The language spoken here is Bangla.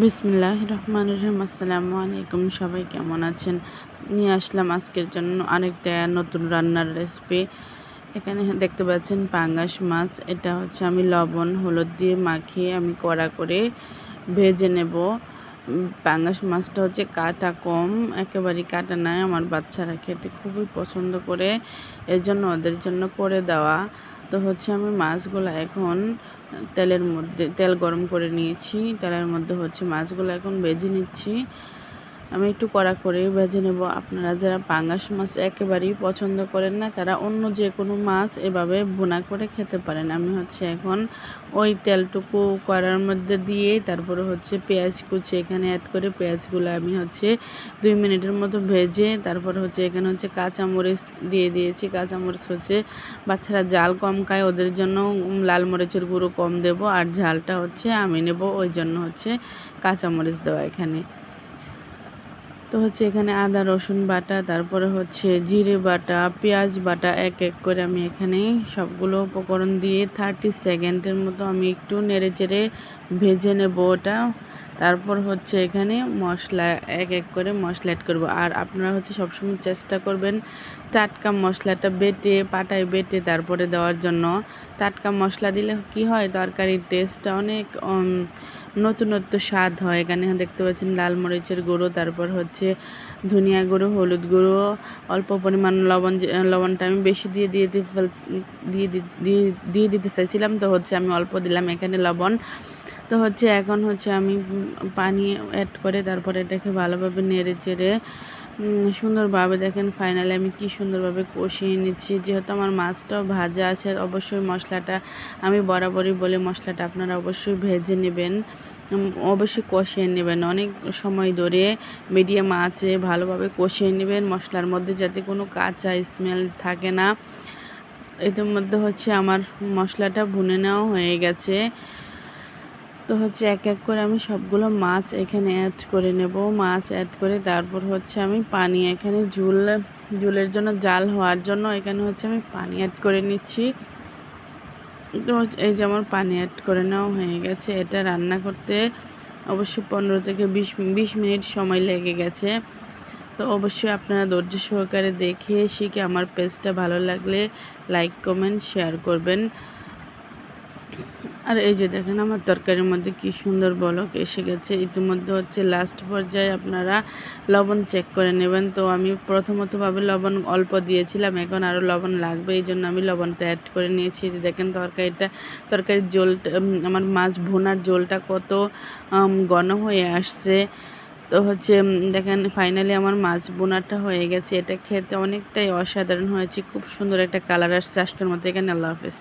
বিসমিল্লাহ রহমান রহিম। আসসালামু আলাইকুম, সবাই কেমন আছেন? নিয়ে আসলাম আজকের জন্য আরেকটা নতুন রান্নার রেসিপি এখানে দেখতে পাচ্ছেন পাঙ্গাস মাছ। এটা হচ্ছে আমি লবণ, হলুদ দিয়ে মাখিয়ে আমি কড়া করে ভেজে নেব। পাঙ্গাস মাছটা হচ্ছে কাটা কম, একেবারেই কাটা নাই আমার বাচ্চারা খেতে খুবই পছন্দ করে। এর জন্য ওদের জন্য করে দেওয়া। তো হচ্ছে আমি মাছগুলো এখন তেলের মধ্যে, তেল গরম করে নিয়েছি। তেলের মধ্যে হচ্ছে মাছগুলো এখন ভেজে নিচ্ছি। আমি একটু কড়া করেই ভেজে নেব। আপনারা যারা পাঙ্গাস মাছ একেবারেই পছন্দ করেন না, তারা অন্য যে কোনো মাছ এভাবে বোনা করে খেতে পারেন। আমি হচ্ছে এখন ওই তেলটুকু কড়ার মধ্যে দিয়ে, তারপরে হচ্ছে পেঁয়াজ কুচি, এখানে অ্যাড করে পেঁয়াজগুলো আমি হচ্ছে দুই মিনিটের মতো ভেজে, তারপরে হচ্ছে এখানে হচ্ছে কাঁচামরিচ দিয়ে দিয়েছি। কাঁচামরিচ হচ্ছে বাচ্চারা জাল কম খায়, ওদের জন্য লাল মরিচের গুঁড়ো কম দেব, আর ঝালটা হচ্ছে আমি নেব, ওই জন্য হচ্ছে কাঁচামরিচ দেওয়া এখানে। তো হচ্ছে এখানে আদা, রসুন বাটা, তারপরে হচ্ছে জিরে বাটা, পেঁয়াজ বাটা এক এক করে আমি এখানে সবগুলো উপকরণ দিয়ে থার্টি সেকেন্ডের মতো আমি একটু নেড়ে চেড়ে ভেজে নেব ওটা। তারপর হচ্ছে এখানে মশলা এক এক করে মশলা অ্যাড করব। আর আপনারা হচ্ছে সবসময় চেষ্টা করবেন টাটকা মশলাটা বেটে, পাটায় বেটে তারপরে দেওয়ার জন্য। টাটকা মশলা দিলে কি হয়? তরকারির টেস্টটা অনেক নতুনত্ব স্বাদ হয়। এখানে দেখতে পাচ্ছেন লাল মরিচের গুঁড়ো, তারপর হচ্ছে ধনিয়া গুঁড়ো, হলুদ গুঁড়ো, অল্প পরিমাণ লবণ লবণটা আমি বেশি দিয়ে দিয়ে দিয়ে দিয়ে দিয়ে দিতে চাইছিলাম। তো হচ্ছে আমি অল্প দিলাম এখানে লবণ। তো হচ্ছে এখন হচ্ছে আমি পানি অ্যাড করে তারপরে এটাকে ভালোভাবে নেড়ে চেড়ে সুন্দরভাবে দেখেন ফাইনালি আমি কি সুন্দরভাবে কষিয়ে নিচ্ছি। যেহেতু আমার মাছটাও ভাজা আছে অবশ্যই মশলাটা আমি বরাবরই বলে, মশলাটা আপনারা অবশ্যই ভেজে নেবেন। অবশ্যই কষিয়ে নেবেন। অনেক সময় ধরে মিডিয়াম আছে, ভালোভাবে কষিয়ে নেবেন মশলার মধ্যে যাতে কোনো কাঁচা স্মেল থাকে না। এটার মধ্যে হচ্ছে আমার মশলাটা ভুনে নেওয়া হয়ে গেছে। তো হচ্ছে এক এক করে আমি সবগুলো মাছ এখানে অ্যাড করে নেব। মাছ অ্যাড করে তারপর হচ্ছে আমি পানি এখানে ঝুল, ঝুলের জন্য জাল হওয়ার জন্য এখানে হচ্ছে আমি পানি অ্যাড করে নিচ্ছি। তো এই যে আমার পানি অ্যাড করে নেওয়া হয়ে গেছে। এটা রান্না করতে অবশ্যই পনেরো থেকে বিশ বিশ মিনিট সময় লেগে গেছে। তো অবশ্যই আপনারা ধৈর্য সহকারে দেখে শিখে আমার পেজটা ভালো লাগলে লাইক কমেন্ট শেয়ার করবেন। আর এই যে দেখেন আমার তরকারির মধ্যে কি সুন্দর বলক এসে গেছে। ইতিমধ্যে হচ্ছে লাস্ট পর্যায়ে আপনারা লবণ চেক করে নেবেন। তো আমি প্রথমতভাবে লবণ অল্প দিয়েছিলাম, এখন আরও লবণ লাগবে এই জন্য আমি লবণটা অ্যাড করে নিয়েছি। যে দেখেন তরকারিটা, তরকারির জলটা আমার মাছ ভুনার জলটা কত ঘন হয়ে আসছে। তো হচ্ছে দেখেন ফাইনালি আমার মাছ বোনাটা হয়ে গেছে। এটা খেতে অনেকটাই অসাধারণ হয়েছে। খুব সুন্দর একটা কালার আসছে। আজকের মতো এখানে আল্লাহ হাফেজ।